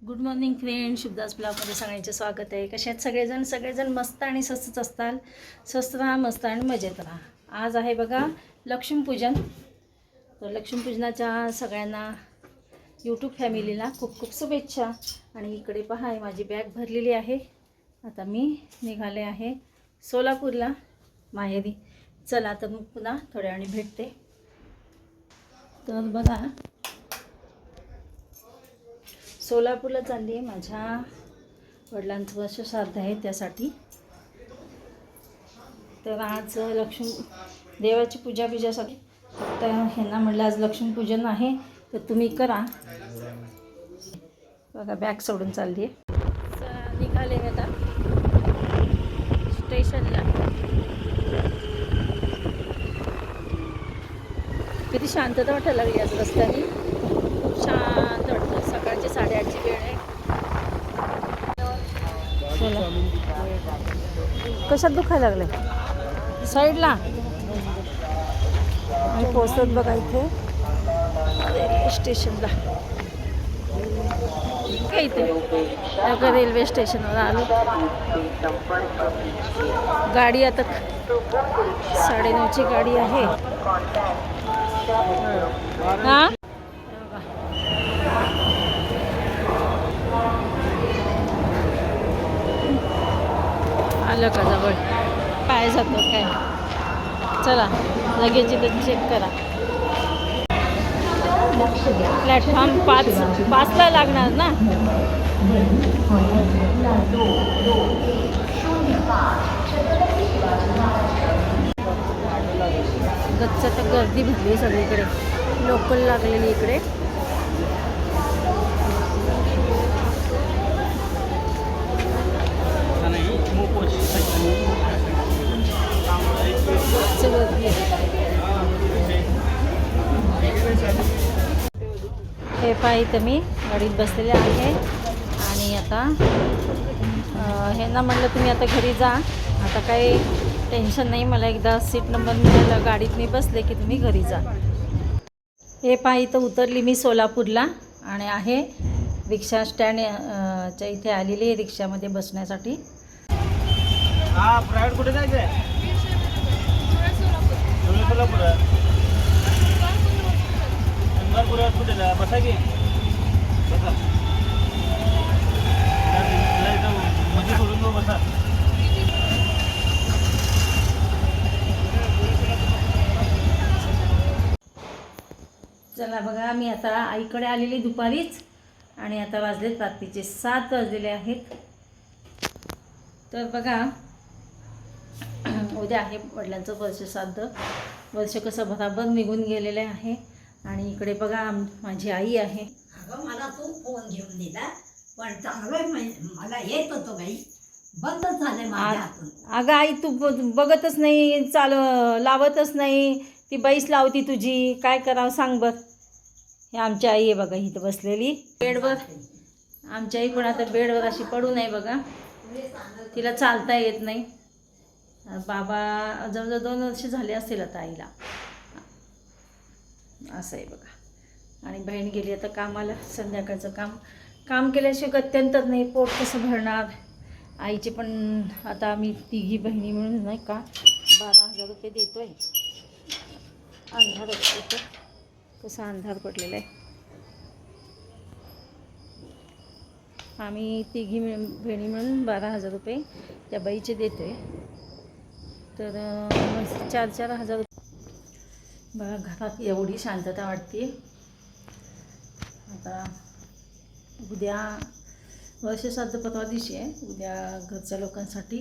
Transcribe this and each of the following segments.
Good morning friend शुभदास ब्लॉगमध्ये सगळ्यांचे स्वागत आहे. कसे आहेत सगळेजण? सगळेजण मस्त आणि स्वस्तच असताल. स्वस्त राहा मस्त आणि मजेत राहा. आज आहे बघा लक्ष्मीपूजन तर लक्ष्मीपूजनाच्या सगळ्यांना यूट्यूब फॅमिलीला खूप खूप शुभेच्छा. आणि इकडे पहा आहे माझी बॅग भरलेली आहे. आता मी निघाले आहे सोलापूरला. माहेरी. चला तर मग पुन्हा थोड्या वेळाने भेटते. तर बघा सोलापूरला चालली आहे. माझ्या वडिलांचं वर्षश्राद्ध आहे त्यासाठी. तर आज लक्ष्मी देवाची पूजा बिजासाठी फक्त ह्यांना म्हटलं आज लक्ष्मीपूजन आहे. तर तुम्ही करा. बघा बॅग सोडून चालली आहे. निघाले आता. स्टेशनला. किती शांतता वाटायला लागली आज रस्त्याने. खूप शांत वाटतं सकाळची साडेआठची वेळ आहे चला कशात दुखायला लागलं? साईडला. आणि पोचतात बघा इथे. रेल्वे स्टेशनला. काय इथे. रेल्वे स्टेशनवर आलो. गाडी आता साडेनऊची गाडी आहे. हा? आलं का जवळ? पाय जातो काय? चला लगेच इथं चेक करा. प्लॅटफॉर्म पाच पाचला लागणार ना? गच्च तर गर्दी भरली सगळीकडे. लोकल लागलेली इकडे. हे पाही इथं मी गाडीत बसलेले आहे. आणि आता ह्यांना म्हणलं तुम्ही आता घरी जा. आता काही टेन्शन नाही मला एकदा सीट नंबर मिळाला गाडीत मी बसले की तुम्ही घरी जा. हे पाही इथं उतरली मी सोलापूरला. आणि आहे रिक्षा स्टँड च्या इथे आलेली आहे रिक्षामध्ये बसण्यासाठी. हा प्रायव्हेट कुठे जायचं आहे धुळे सोलापूर शंभरपुरात कुठे जा? बसा की. बसा. मध्ये सोडून जाऊ बसा. चला बघा मी आता आईकडे आलेली दुपारीच आणि आता वाजलेत रात्रीचे सात वाजलेले आहेत. तर बघा उद्या आहे वडिलांचं वर्ष श्राद्ध. वर्ष कसं भराभर निघून गेलेलं आहे. आणि इकडे बघा आम- माझी आई आहे. अगं मला तू फोन घेऊन दिला पण चांगलं मला येत होतं बाई. बंद झाले अगं आई तू बघतच नाही चाल लावतच नाही. ती बाईस लावती तुझी. काय करावं सांग बर. हे आमची आई आहे बघा इथं बसलेली. बेडवर आमची आई पण आता बेडवर अशी पडू नये बघा. तिला चालता येत नाही. बाबा जवळजवळ दोन वर्ष झाले असतील आता आईला. असं आहे बघा. आणि बहीण गेली आता कामाला संध्याकाळचं काम. काम केल्याशिवाय अत्यंतच नाही पोट कसं भरणार? आईचे पण आता आम्ही तिघी बहिणी मिळून नाही का बारा हजार रुपये देतो आहे अंधार असतो कसा अंधार पडलेला आहे. आम्ही तिघी मिळून बहिणी मिळून बारा हजार रुपये त्या बाईचे देतो आहे तर चार चार हजार बघा घरात एवढी शांतता वाटते. आता उद्या वर्षश्राद्ध परवा दिवशी आहे. उद्या घरच्या लोकांसाठी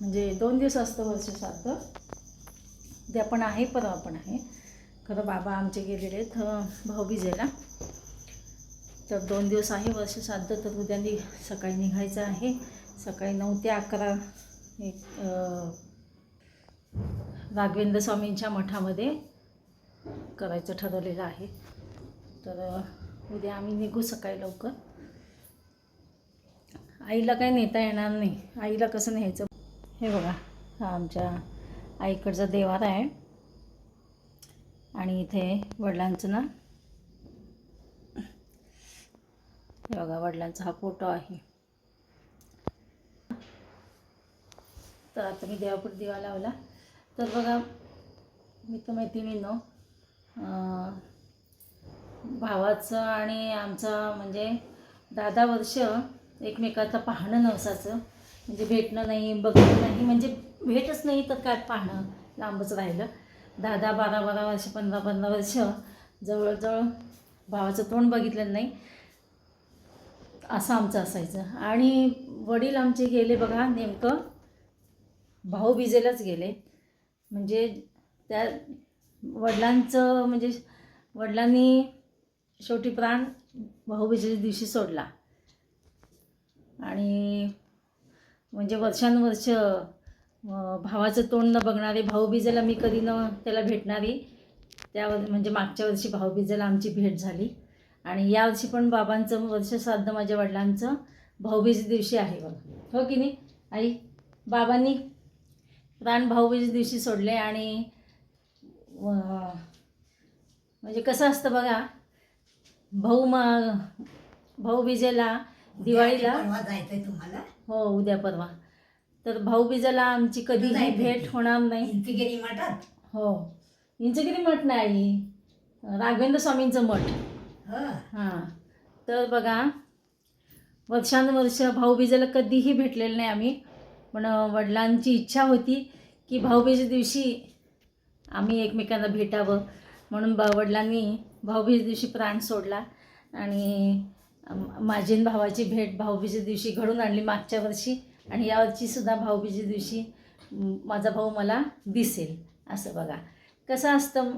म्हणजे दोन दिवस असतं वर्षश्राद्ध उद्या पण आहे परवा पण आहे. खरं बाबा आमचे गेलेले आहेत भाऊ भाऊबीजेला तर दोन दिवस आहे वर्षश्राद्ध तर उद्या नि सकाळी निघायचं आहे. सकाळी नऊ ते अकरा एक राघवेंद्र स्वामींच्या मठामध्ये करायचं ठरवलेलं आहे. तर उद्या आम्ही निघू सकाळी लवकर. आईला काही नेता येणार नाही. आईला कसं न्यायचं? हे बघा हा आमच्या आईकडचा देवारा आहे. आणि इथे वडिलांचं ना हे बघा वडिलांचा हा फोटो आहे. तर आता मी देवापूर दिवा लावला. तर बघा मी तर मैत्रिणींनो अं, भावाचं आणि आमचं म्हणजे दहा दहा वर्ष एकमेकाचं पाहणं नवसाचं. म्हणजे भेटणं नाही बघणं नाही म्हणजे भेटच नाही तर काय पाहणं? लांबच राहिलं. दहा दहा बारा बारा वर्ष पंधरा पंधरा वर्ष जवळजवळ भावाचं तोंड बघितलं नाही. असं आमचं असायचं. आणि वडील आमचे गेले बघा नेमकं भाऊबीजेलाच गेले. म्हणजे त्या वडिलांचं म्हणजे वडिलांनी शेवटी प्राण भाऊबीजेच्या दिवशी सोडला. आणि म्हणजे वर्षानुवर्ष भावाचं तोंड न बघणारे भाऊबीजेला मी कधी न त्याला भेटणारी त्या म्हणजे मागच्या वर्षी भाऊबीजेला आमची भेट झाली. आणि यावर्षी पण बाबांचं वर्ष श्राद्ध माझ्या वडिलांचं भाऊबीज दिवशी आहे बघ. हो की नाही? आई बाबांनी प्राण भाऊबीज दिवशी सोडले आणि म्हणजे कसं असतं बघा भाऊ मा भाऊबीजेला दिवाळीला जायचंय तुम्हाला. हो उद्या परवा. तर भाऊबीजेला आमची कधीही. भेट होणार नाही. इंचगिरी मठात? हो. इंचगिरी मठ नाही राघवेंद्र स्वामींचं मठ. हं. हां. तर बघा वर्षानुवर्ष भाऊबीजेला कधीही भेटलेलं नाही आम्ही. पण वडिलांची इच्छा होती की भाऊबीज दिवशी आम्ही एकमेकांना भेटावं. म्हणून बा वडिलांनी भाऊबीज दिवशी प्राण सोडला आणि माझीन माझी भावाची भेट भाऊबीज दिवशी घडून आणली मागच्या वर्षी आणि यावर्षीसुद्धा भाऊबीज दिवशी माझा भाऊ मला दिसेल. असं बघा. कसं असतं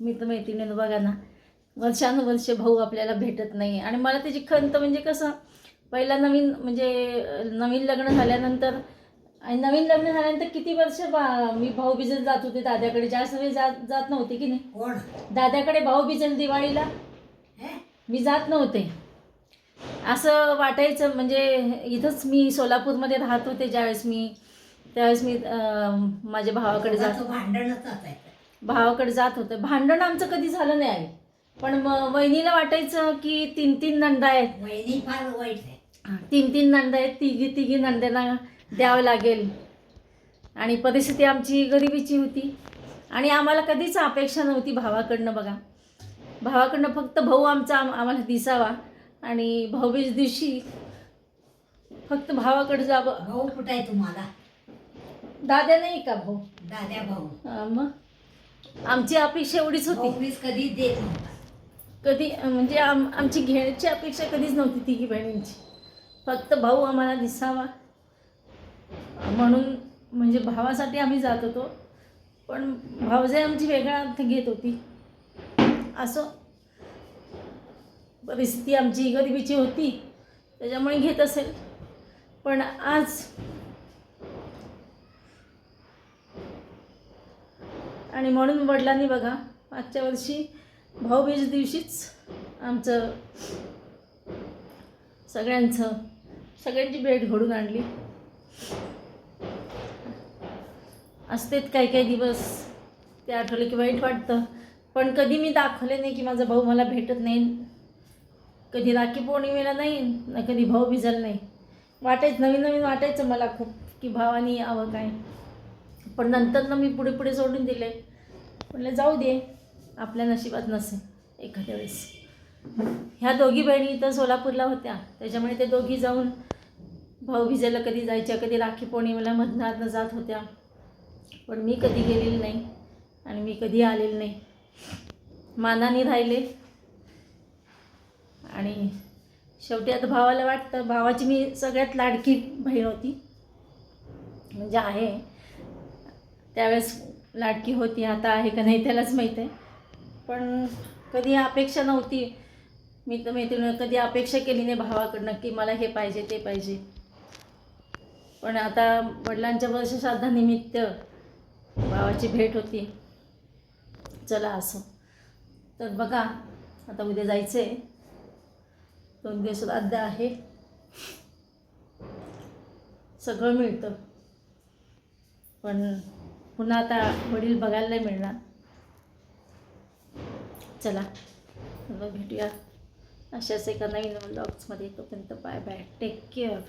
मित्रमैत्रिणीनं बघा ना वर्षानुवर्ष भाऊ आपल्याला भेटत नाही. आणि मला त्याची खंत म्हणजे कसं पहिला नवीन म्हणजे नवीन लग्न झाल्यानंतर आणि नवीन लग्न झाल्यानंतर किती वर्ष मी भाऊबीजेला जात होते दाद्याकडे जास्त वेळ जात जात नव्हते की नाही? कोण? दाद्याकडे भाऊबीजेला दिवाळीला. हे? मी जात नव्हते. असं वाटायचं म्हणजे इथंच मी सोलापूरमध्ये राहत होते ज्यावेळेस मी त्यावेळेस मी अं, माझ्या भावाकडे जात दोघांचं भांडणच असायचं भावाकडे जात होतं. भांडण आमचं कधी झालं नाही आई पण वहिनीला वाटायचं की तीन तीन नंदा आहेत. वहिनी फार वाईट आहे. तीन तीन नंदा आहेत तिघी तिघी नंद्यांना द्यावं लागेल. आणि परिस्थिती आमची गरिबीची होती. आणि आम्हाला कधीच अपेक्षा नव्हती भावाकडनं बघा. भावाकडनं फक्त भाऊ आमचा आम आम्हाला दिसावा. आणि भाऊबीज दिवशी फक्त भावाकडे जावं. भाऊ कुठं आहे तुम्हाला? दाद्या नाही का भाऊ? दाद्या भाऊ. मग? आमची अपेक्षा एवढीच होती. कधी देत नव्हता. कधी म्हणजे आम आमची घेण्याची अपेक्षा कधीच नव्हती तिघी बहिणींची. फक्त भाऊ आम्हाला दिसावा. म्हणून म्हणजे भावासाठी आम्ही जात होतो. पण भावजाई आमची वेगळा अर्थ घेत होती. असं परिस्थिती आमची गरिबीची होती. त्याच्यामुळे घेत असेल. पण आज आणि म्हणून वडिलांनी बघा मागच्या वर्षी भाऊबीज दिवशीच आमचं सगळ्यांचं सगळ्यांची भेट घडून आणली. असतेत काही काही दिवस. ते आठवले की वाईट वाटतं. पण कधी मी दाखवले नाही की माझा भाऊ मला भेटत नाही. कधी राखी पौर्णिमेला नाही ना कधी भाऊ भिजल नाही. वाटायचं नवीन नवीन वाटायचं मला खूप की भावानी यावं काय. पण नंतर ना मी पुढे पुढे सोडून दिले. म्हटलं जाऊ दे आपल्या नशिबात नसे एखाद्या वेळेस. ह्या दोघी बहिणी इथं सोलापूरला होत्या. त्याच्यामुळे ते दोघी जाऊन भाऊ भिजायला कधी जायच्या कधी राखी पौर्णिमेला मधनातनं जात होत्या. पण मी कधी गेलेली नाही आणि मी कधी आलेली नाही. मानाने राहिले. आणि शेवटी आता भावाला वाटतं भावाची मी सगळ्यात लाडकी बहीण होती. म्हणजे आहे. त्यावेळेस लाडकी होती आता आहे का नाही त्यालाच माहीत आहे. पण कधी अपेक्षा नव्हती. मी तर मैत्रिणी कधी अपेक्षा केली नाही भावाकडनं की मला हे पाहिजे ते पाहिजे. पण आता वडिलांच्या वर्षश्राद्धानिमित्त भावाची भेट होती. चला असं. तर बघा आता उद्या जायचं आहे दोन दिवस श्राद्ध आहे. सगळं मिळतं. पण पुन्हा आता वडील बघायला नाही मिळणार. चला आता भेटूया. अशाच एका नवीन ब्लॉग्समध्ये तोपर्यंत बाय बाय टेक केअर